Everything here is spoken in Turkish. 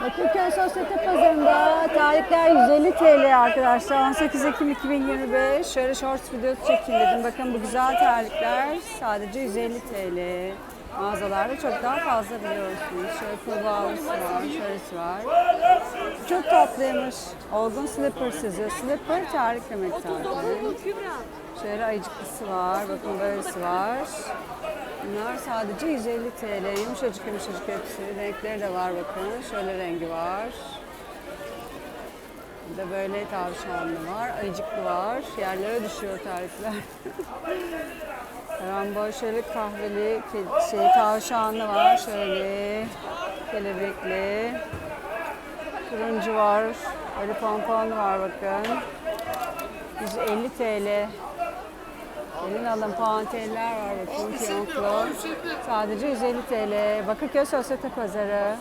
Bakırköy Sosyete Pazarı'nda tarihler 150 TL arkadaşlar. 18 Ekim 2025. Şöyle shorts videosu çekeyim dedim. Bakın bu güzel terlikler sadece 150 TL. Mağazalarda çok daha fazla biliyorsunuz. Şöyle kurbağalısı var, şöylesi var. Çok tatlıymış. Olgun Slippers yazıyor. Slipper terlik demek zaten. Şöyle ayıcıklısı var. Bakın böylesi var. Bunlar sadece 150 TL. Yumuşacık yumuşacık hepsi. Renkleri de var bakın. Şöyle rengi var. Bir de böyle tavşanlı var. Ayıcıklı var. Yerlere düşüyor. Hemen böyle şöyle kahveli şey tavşanlı var. Şöyle kelebekli. Turuncu var. Böyle pomponlu var bakın. 150 TL. Alın puanteller var bakın fiyonklu. Sadece 150 TL. Bakırköy Sosyete Pazarı.